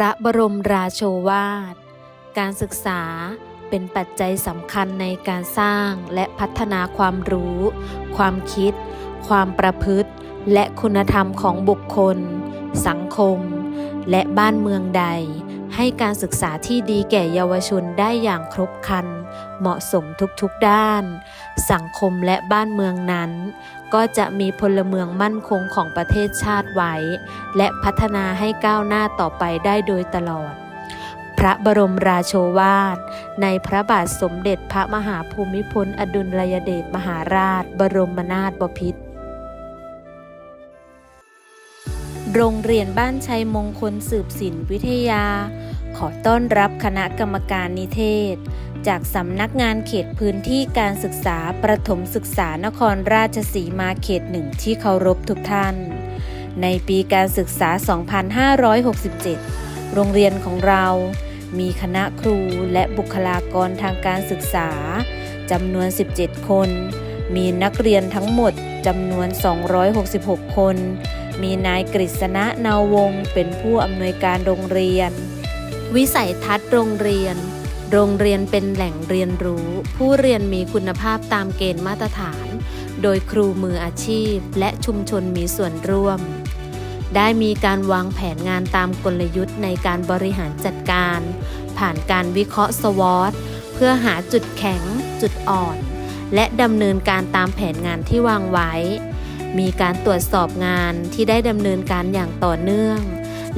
ระบรมราโชวาท การศึกษาเป็นปัจจัยสำคัญในการสร้างและพัฒนาความรู้ ความคิด ความประพฤติ และคุณธรรมของบุคคล สังคม และบ้านเมืองใด ให้การศึกษาที่ดีแก่เยาวชนได้อย่างครบครัน เหมาะสมทุกๆด้าน สังคมและบ้านเมืองนั้น ก็จะมีพลเมืองมั่นคงของประเทศชาติไว้ และพัฒนาให้ก้าวหน้าต่อไปได้โดยตลอด พระบรมราโชวาท ในพระบาทสมเด็จพระมหาภูมิพลอดุลยเดชมหาราช บรมนาถบพิตรโรงเรียนบ้านชัยมงคลสืบศิลปวิทยา ขอต้อนรับคณะกรรมการนิเทศ จากสำนักงานเขตพื้นที่การศึกษาประถมศึกษานครราชสีมาเขตหนึ่งที่เคารพทุกท่าน ในปีการศึกษา 2567 โรงเรียนของเรา มีคณะครูและบุคลากรทางการศึกษาจำนวน 17 คน มีนักเรียนทั้งหมดจำนวน 266 คน มีนายกฤษณะนาวงเป็นผู้อำนวยการโรงเรียน วิสัยทัศน์โรงเรียน โรงเรียนเป็นแหล่งเรียนรู้ ผู้เรียนมีคุณภาพตามเกณฑ์มาตรฐาน โดยครูมืออาชีพ และชุมชนมีส่วนร่วม ได้มีการวางแผนงานตามกลยุทธ์ในการบริหารจัดการ ผ่านการวิเคราะห์สวอตเพื่อหาจุดแข็ง จุดอ่อน และดำเนินการตามแผนงานที่วางไว้ มีการตรวจสอบงานที่ได้ดำเนินการอย่างต่อเนื่อง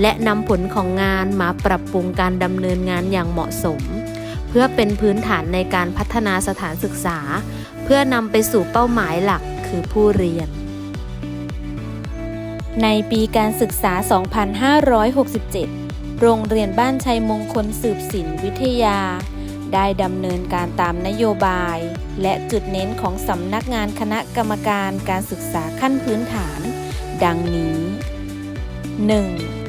และนำผลของงานมาปรับปรุงการดำเนินงานอย่างเหมาะสม เพื่อเป็นพื้นฐานในการพัฒนาสถานศึกษา เพื่อนำไปสู่เป้าหมายหลักคือผู้เรียน ในปีการศึกษา 2567 โรงเรียนบ้านชัยมงคลสืบศิลวิทยา ได้ดำเนินการตามนโยบาย และจุดเน้นของสำนักงานคณะกรรมการการศึกษาขั้นพื้นฐาน ดังนี้ 1.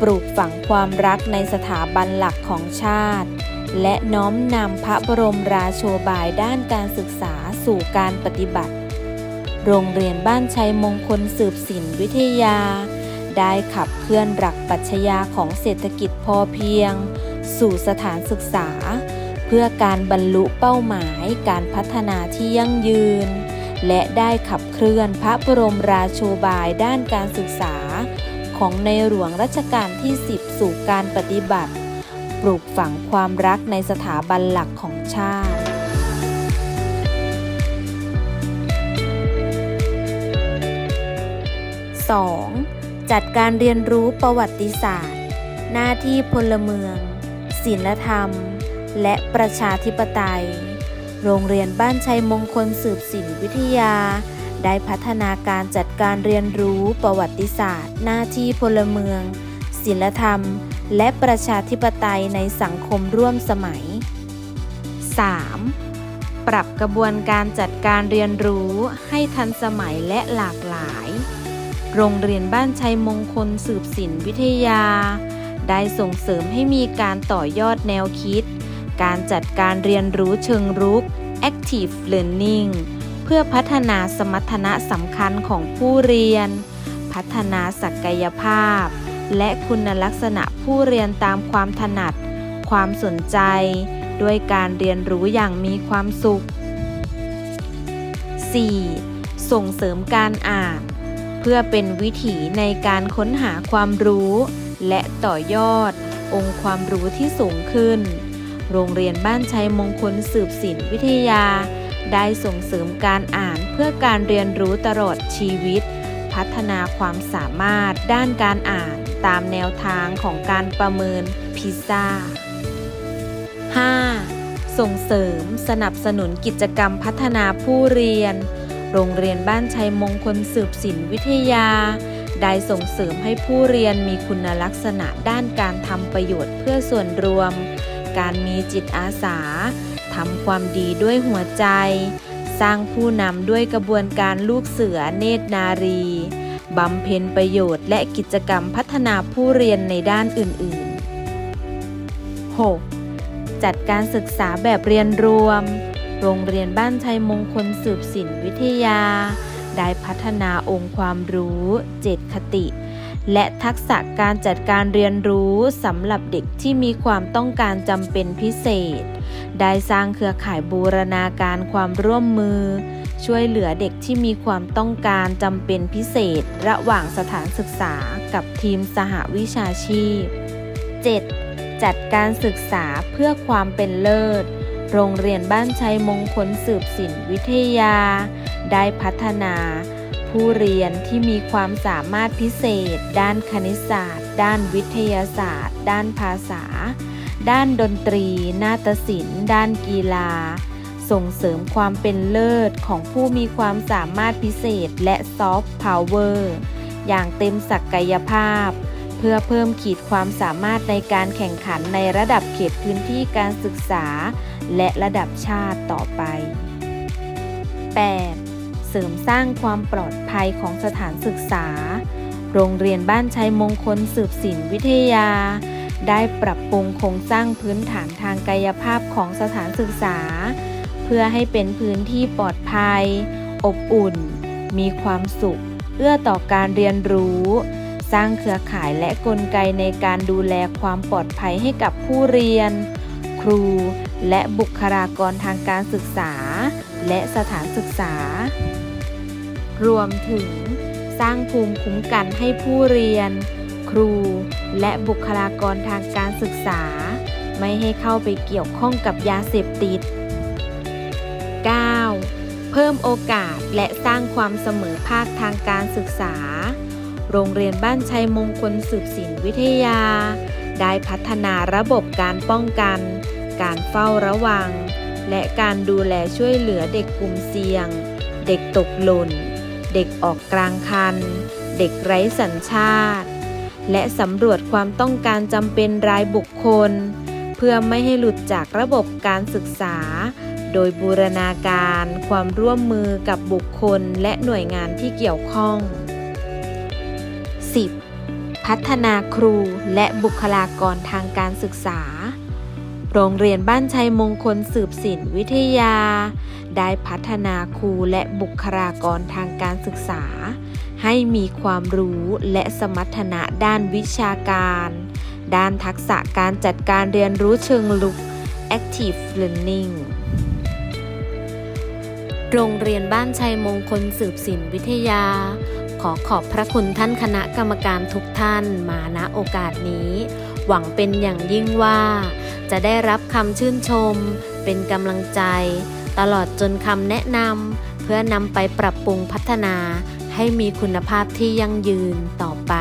ปลูกฝังความรักในสถาบันหลักของชาติ และน้อมนำพระบรมราโชบายด้านการศึกษาสู่การปฏิบัติ โรงเรียนบ้านชัยมงคลสืบศิลป์วิทยา ได้ขับเคลื่อนหลักปัชญาของเศรษฐกิจพอเพียง สู่สถานศึกษา เพื่อการบรรลุเป้าหมายการพัฒนาที่ยั่งยืน และได้ขับเคลื่อนพระบรมราโชบายด้านการศึกษา ของในหลวงรัชกาลที่ 10 สู่การปฏิบัติ ปลูกฝังความรักในสถาบันหลักของชาติ 2. จัดการเรียนรู้ประวัติศาสตร์ หน้าที่พลเมือง ศีลธรรม และประชาธิปไตย โรงเรียนบ้านชัยมงคลสืบศิลปวิทยา ได้พัฒนาการจัดการเรียนรู้ประวัติศาสตร์ หน้าที่พลเมืองศีลธรรม และประชาธิปไตยในสังคมร่วมสมัย 3. ปรับกระบวนการจัดการเรียนรู้ให้ทันสมัยและหลากหลาย โรงเรียนบ้านชัยมงคลสืบศิลวิทยา ได้ส่งเสริมให้มีการต่อยอดแนวคิด การจัดการเรียนรู้เชิงรุก active learning พื่อพัฒนาสมรรถนะสำคัญของผู้เรียน พัฒนาศักยภาพ และคุณลักษณะผู้เรียนตามความถนัด ความสนใจ ด้วยการเรียนรู้อย่างมีความสุข 4. ส่งเสริมการอ่าน เพื่อเป็นวิถีในการค้นหาความรู้ และต่อยอด องค์ความรู้ที่สูงขึ้น โรงเรียนบ้านชัยมงคลสืบศิลปวิทยา ได้ส่งเสริมการอ่านเพื่อการเรียนรู้ตลอดชีวิต พัฒนาความสามารถด้านการอ่านตามแนวทางของการประเมินพิซ่า 5. ส่งเสริมสนับสนุนกิจกรรมพัฒนาผู้เรียน โรงเรียนบ้านชัยมงคลสืบศิลวิทยา ได้ส่งเสริมให้ผู้เรียนมีคุณลักษณะด้านการทำประโยชน์เพื่อส่วนรวม การมีจิตอาสาำความดีด้วยหัวใจ สร้างผู้นำด้วยกระบวนการลูกเสือเนตรนารีบำเพ็ญประโยชน์และกิจกรรมพัฒนาผู้เรียนในด้านอื่น ๆ 6. จัดการศึกษาแบบเรียนรวม โรงเรียนบ้านชัยมงคลสืบศิลปวิทยา ได้พัฒนาองค์ความรู้เจตคติ และทักษะการจัดการเรียนรู้สำหรับเด็กที่มีความต้องการจำเป็นพิเศษ ได้สร้างเครือข่ายบูรณาการความร่วมมือ ช่วยเหลือเด็กที่มีความต้องการจำเป็นพิเศษ ระหว่างสถานศึกษากับทีมสหวิชาชีพ 7. จัดการศึกษาเพื่อความเป็นเลิศ โรงเรียนบ้านชัยมงคลสืบสินวิทยา ได้พัฒนา ผู้เรียนที่มีความสามารถพิเศษ ด้านคณิตศาสตร์ ด้านวิทยาศาสตร์ ด้านภาษา ด้านดนตรี นาฏศิลป์ ด้านกีฬา ส่งเสริมความเป็นเลิศของผู้มีความสามารถพิเศษและซอฟต์พาวเวอร์อย่างเต็มศักยภาพ เพื่อเพิ่มขีดความสามารถในการแข่งขันในระดับเขตพื้นที่การศึกษา และระดับชาติต่อไป 8. เสริมสร้างความปลอดภัยของสถานศึกษา โรงเรียนบ้านชัยมงคลสืบสินวิทยา ได้ปรับปรุงโครงสร้างพื้นฐานทางกายภาพของสถานศึกษา เพื่อให้เป็นพื้นที่ปลอดภัย อบอุ่น มีความสุข เอื้อต่อการเรียนรู้ สร้างเครือข่ายและกลไกในการดูแลความปลอดภัยให้กับผู้เรียน ครู และบุคลากรทางการศึกษา และสถานศึกษา รวมถึงสร้างภูมิคุ้มกันให้ผู้เรียน ครู และบุคลากรทางการศึกษา ไม่ให้เข้าไปเกี่ยวข้องกับยาเสพติด 9. เพิ่มโอกาสและสร้างความเสมอภาคทางการศึกษา โรงเรียนบ้านชัยมงคลสืบสินวิทยา ได้พัฒนาระบบการป้องกัน การเฝ้าระวัง และการดูแลช่วยเหลือเด็กกลุ่มเสี่ยง เด็กตกหล่น เด็กออกกลางคัน เด็กไร้สัญชาติ และสำรวจความต้องการจำเป็นรายบุคคล เพื่อไม่ให้หลุดจากระบบการศึกษา โดยบูรณาการความร่วมมือกับบุคคลและหน่วยงานที่เกี่ยวข้อง 10. พัฒนาครูและบุคลากรทางการศึกษา โรงเรียนบ้านชัยมงคลสืบสินวิทยา ได้พัฒนาครูและบุคลากรทางการศึกษา ให้มีความรู้และสมรรถนะด้านวิชาการ ด้านทักษะการจัดการเรียนรู้เชิงลุก active learning โรงเรียนบ้านชัยมงคลสืบสินวิทยา ขอขอบพระคุณท่านคณะกรรมการทุกท่านมาณโอกาสนี้ หวังเป็นอย่างยิ่งว่า จะได้รับคำชื่นชม เป็นกำลังใจ ตลอดจนคำแนะนำเพื่อนำไปปรับปรุงพัฒนาให้มีคุณภาพที่ยั่งยืนต่อไป